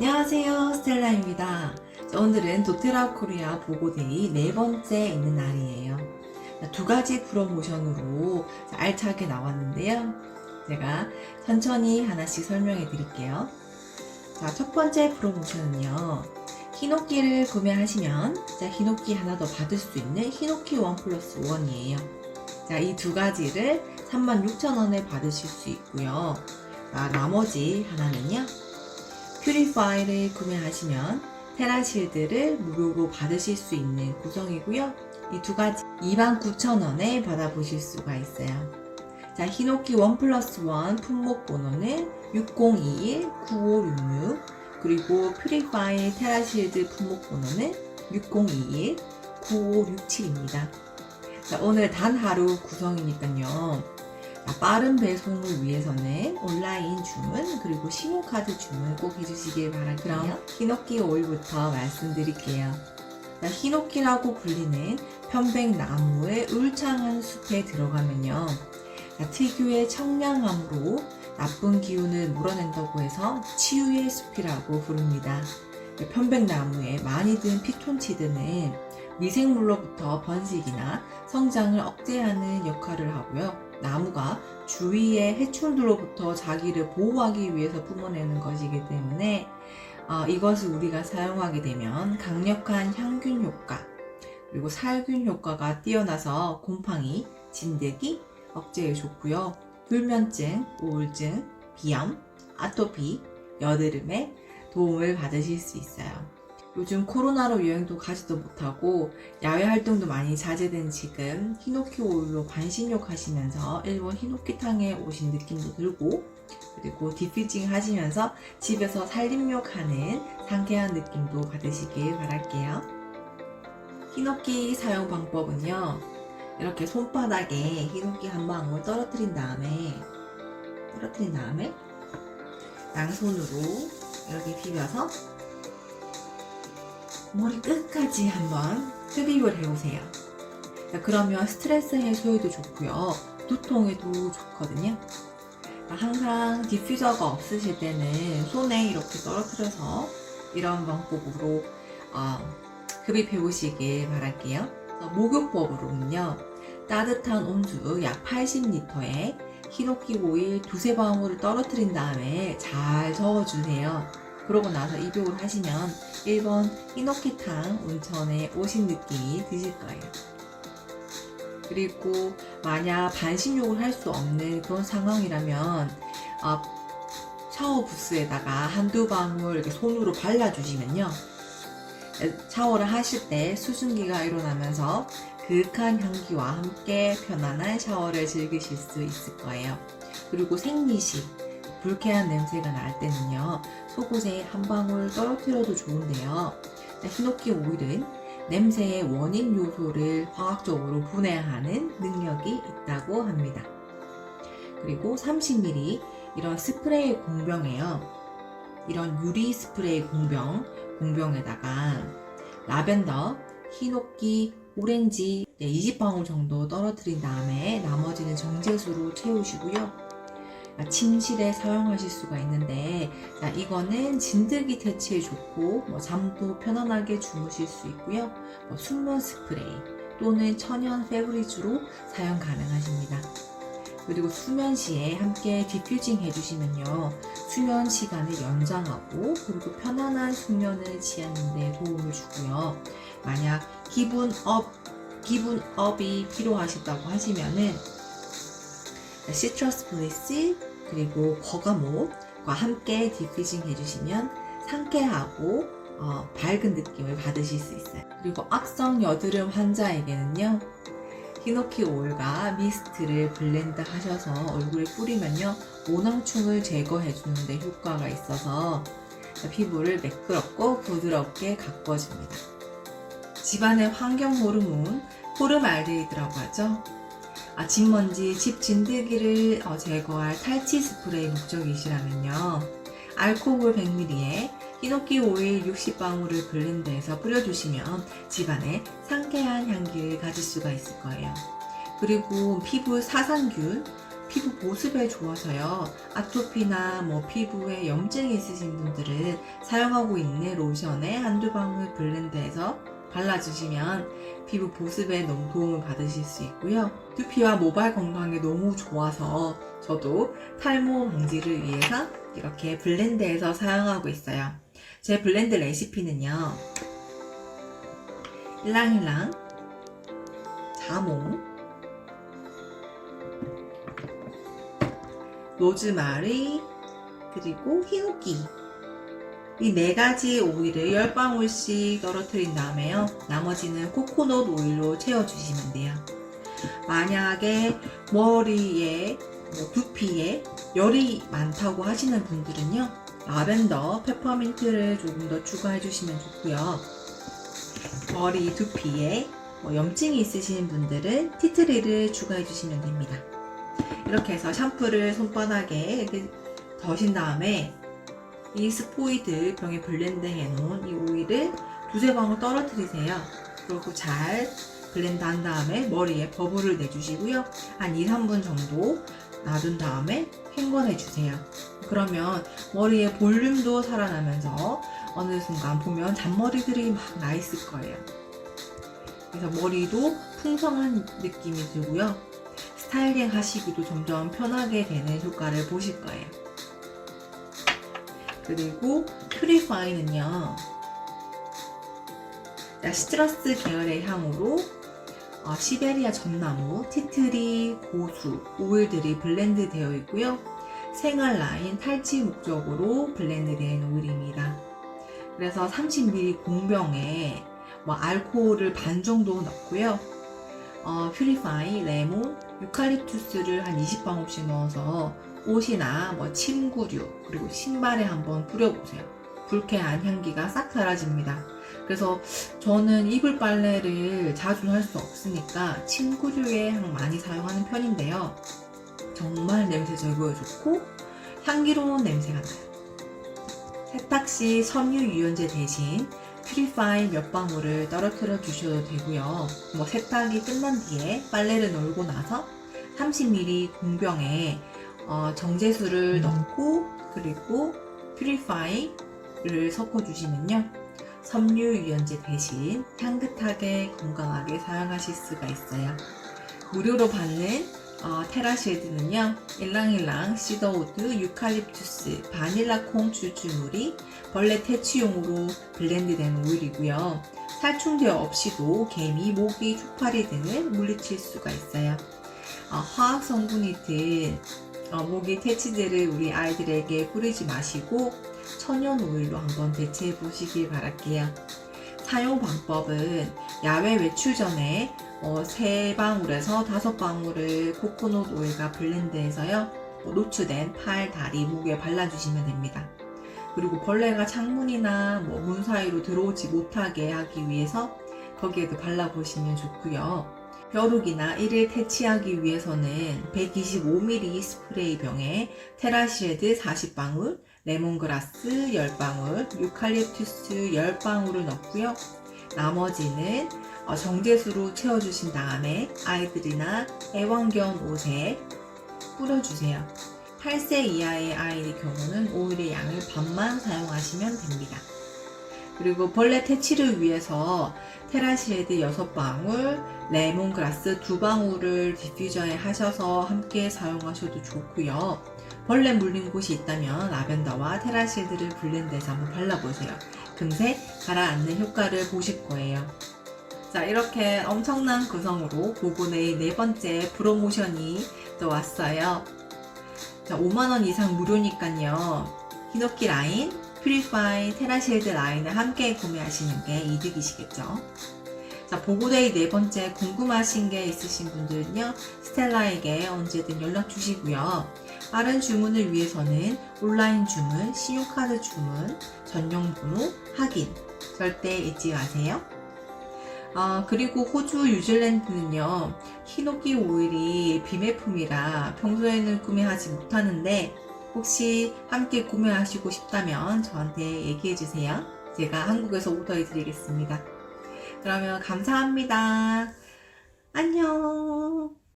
안녕하세요 스텔라입니다. 자, 오늘은 도테라 코리아 보고데이 네 번째 있는 날이에요. 자, 두 가지 프로모션으로 자, 알차게 나왔는데요. 제가 천천히 하나씩 설명해 드릴게요. 자, 첫 번째 프로모션은요. 히노키를 구매하시면 자, 히노키 하나 더 받을 수 있는 히노키 원 플러스 원이에요. 자, 이 두 가지를 36,000원에 받으실 수 있고요. 아, 나머지 하나는요 퓨리파이를 구매하시면 테라실드를 무료로 받으실 수 있는 구성이고요. 이 두 가지 29,000원에 받아보실 수가 있어요. 자, 히노키 원 플러스 원 품목 번호는 6021-9566 그리고 퓨리파이 테라실드 품목 번호는 6021-9567입니다. 자, 오늘 단 하루 구성이니까요. 자, 빠른 배송을 위해서는 온라인 주문 그리고 신용카드 주문 꼭 해주시길 바랄게요. 그럼 히노키 오일부터 말씀드릴게요. 자, 히노키라고 불리는 편백나무의 울창한 숲에 들어가면요. 자, 특유의 청량함으로 나쁜 기운을 몰아낸다고 해서 치유의 숲이라고 부릅니다. 이 편백나무에 많이 든 피톤치드는 미생물로부터 번식이나 성장을 억제하는 역할을 하고요. 나무가 주위의 해충들로부터 자기를 보호하기 위해서 뿜어내는 것이기 때문에 어, 이것을 우리가 사용하게 되면 강력한 향균 효과 그리고 살균 효과가 뛰어나서 곰팡이, 진드기 억제에 좋고요. 불면증, 우울증, 비염, 아토피, 여드름에 도움을 받으실 수 있어요. 요즘 코로나로 여행도 가지도 못하고 야외 활동도 많이 자제된 지금 히노키 오일로 반신욕 하시면서 일본 히노키탕에 오신 느낌도 들고 그리고 디퓨징 하시면서 집에서 살림욕 하는 상쾌한 느낌도 받으시길 바랄게요. 히노키 사용 방법은요. 이렇게 손바닥에 히노키 한 방울 떨어뜨린 다음에 떨어뜨린 다음에 양손으로 이렇게 비벼서 머리 끝까지 한번 흡입을 해보세요. 자, 그러면 스트레스 해소에도 좋고요. 두통에도 좋거든요. 항상 디퓨저가 없으실 때는 손에 이렇게 떨어뜨려서 이런 방법으로 어, 흡입해 보시길 바랄게요. 목욕법으로는요. 따뜻한 온수 약 80리터에 히노키 오일 두세 방울을 떨어뜨린 다음에 잘 저어주세요. 그러고 나서 입욕을 하시면 일본 히노키탕 온천에 오신 느낌이 드실 거예요. 그리고 만약 반신욕을 할 수 없는 그런 상황이라면 어, 샤워 부스에다가 한두 방울 이렇게 손으로 발라주시면요. 샤워를 하실 때 수증기가 일어나면서 그윽한 향기와 함께 편안한 샤워를 즐기실 수 있을 거예요. 그리고 생리시, 불쾌한 냄새가 날 때는요, 속옷에 한 방울 떨어뜨려도 좋은데요. 히노키 오일은 냄새의 원인 요소를 화학적으로 분해하는 능력이 있다고 합니다. 그리고 30ml 이런 스프레이 공병에요. 이런 유리 스프레이 공병, 공병에다가 라벤더, 히노키, 오렌지 20방울 정도 떨어뜨린 다음에 나머지는 정제수로 채우시고요. 침실에 사용하실 수가 있는데 자, 이거는 진드기 퇴치에 좋고 뭐 잠도 편안하게 주무실 수 있고요. 뭐 숙면 스프레이 또는 천연 페브리즈로 사용 가능하십니다. 그리고 수면 시에 함께 디퓨징 해주시면요 수면 시간을 연장하고 그리고 편안한 숙면을 취하는 데 도움을 주고요. 만약 기분 업 기분 업이 필요하시다고 하시면은 시트러스 블리스 그리고 버가못과 함께 디퓨징 해주시면 상쾌하고 어, 밝은 느낌을 받으실 수 있어요. 그리고 악성 여드름 환자에게는요. 히노키 오일과 미스트를 블렌드 하셔서 얼굴에 뿌리면요. 모낭충을 제거해 주는데 효과가 있어서 피부를 매끄럽고 부드럽게 가꿔줍니다. 집안의 환경 호르몬 포름알데히드라고 하죠. 아, 집먼지, 집 진드기를 어, 제거할 탈취 스프레이 목적이시라면요. 알코올 100ml에 히노키 오일 60방울을 블렌드해서 뿌려주시면 집안에 상쾌한 향기를 가질 수가 있을 거예요. 그리고 피부 사상균, 피부 보습에 좋아서요. 아토피나 뭐 피부에 염증이 있으신 분들은 사용하고 있는 로션에 한두 방울 블렌드해서 발라주시면 피부 보습에 너무 도움을 받으실 수 있고요. 두피와 모발 건강에 너무 좋아서 저도 탈모 방지를 위해서 이렇게 블렌드해서 사용하고 있어요. 제 블렌드 레시피는요. 일랑일랑, 자몽, 로즈마리, 그리고 히노키. 이 네 가지 오일을 10방울씩 떨어뜨린 다음에요. 나머지는 코코넛 오일로 채워주시면 돼요. 만약에 머리에, 뭐 두피에 열이 많다고 하시는 분들은요. 라벤더, 페퍼민트를 조금 더 추가해 주시면 좋고요. 머리, 두피에 뭐 염증이 있으신 분들은 티트리를 추가해 주시면 됩니다. 이렇게 해서 샴푸를 손바닥에 이렇게 더신 다음에 이 스포이드 병에 블렌드 해놓은 이 오일을 두세 방울 떨어뜨리세요. 그리고 잘 블렌드 한 다음에 머리에 버블을 내주시고요. 한 2, 3분 정도 놔둔 다음에 헹궈내 주세요. 그러면 머리에 볼륨도 살아나면서 어느 순간 보면 잔머리들이 막 나 있을 거예요. 그래서 머리도 풍성한 느낌이 들고요. 스타일링 하시기도 점점 편하게 되는 효과를 보실 거예요. 그리고 퓨리파이는요. 자, 시트러스 계열의 향으로 어, 시베리아 전나무, 티트리, 고수, 오일들이 블렌드 되어 있고요. 생활 라인 탈취 목적으로 블렌드된 오일입니다. 그래서 30ml 공병에 뭐 알코올을 반 정도 넣고요. 어, 퓨리파이, 레몬, 유칼립투스를 한 20방울씩 넣어서 옷이나 뭐 침구류 그리고 신발에 한번 뿌려보세요. 불쾌한 향기가 싹 사라집니다. 그래서 저는 이불 빨래를 자주 할 수 없으니까 침구류의 향 많이 사용하는 편인데요. 정말 냄새 제거에 좋고 향기로운 냄새가 나요. 세탁 시 섬유 유연제 대신 퓨리파이 몇 방울을 떨어뜨려 주셔도 되고요. 뭐 세탁이 끝난 뒤에 빨래를 널고 나서 30ml 공병에 어, 정제수를 넣고 그리고 퓨리파이를 섞어 주시면요. 섬유 유연제 대신 향긋하게 건강하게 사용하실 수가 있어요. 무료로 받는 어, 테라쉐드는요. 일랑일랑 시더우드, 유칼립투스, 바닐라 콩 추출물이 벌레 퇴치용으로 블렌드된 오일이고요. 살충제 없이도 개미, 모기, 쪽파리 등을 물리칠 수가 있어요. 어, 화학 성분이 든 어, 모기 퇴치제를 우리 아이들에게 뿌리지 마시고 천연 오일로 한번 대체해 보시길 바랄게요. 사용 방법은 야외 외출 전에 어, 3방울에서 5방울을 코코넛 오일과 블렌드해서요. 뭐 노출된 팔, 다리, 목에 발라주시면 됩니다. 그리고 벌레가 창문이나 뭐 문 사이로 들어오지 못하게 하기 위해서 거기에도 발라보시면 좋고요. 벼룩이나 이를 퇴치하기 위해서는 125ml 스프레이 병에 테라시레드 40방울, 레몬그라스 10방울, 유칼립투스 10방울을 넣고요. 나머지는 어, 정제수로 채워주신 다음에 아이들이나 애완견 옷에 뿌려주세요. 8세 이하의 아이의 경우는 오일의 양을 반만 사용하시면 됩니다. 그리고 벌레 퇴치를 위해서 테라시레드 6방울, 레몬그라스 2방울을 디퓨저에 하셔서 함께 사용하셔도 좋고요. 벌레 물린 곳이 있다면 라벤더와 테라시레드를 블렌드해서 한번 발라보세요. 금세 가라앉는 효과를 보실 거예요. 자, 이렇게 엄청난 구성으로 보고네의 네 번째 프로모션이 또 왔어요. 자, 5만원 이상 무료니까요. 히노키 라인, 퓨리파이, 테라실드 라인을 함께 구매하시는 게 이득이시겠죠. 자, 보고데이 네 번째 궁금하신 게 있으신 분들은요, 스텔라에게 언제든 연락 주시고요. 빠른 주문을 위해서는 온라인 주문, 신용카드 주문, 전용 번호 확인 절대 잊지 마세요. 아, 그리고 호주, 뉴질랜드는요, 히노키 오일이 비매품이라 평소에는 구매하지 못하는데, 혹시 함께 구매하시고 싶다면 저한테 얘기해 주세요. 제가 한국에서 오더해 드리겠습니다. 그러면 감사합니다. 안녕.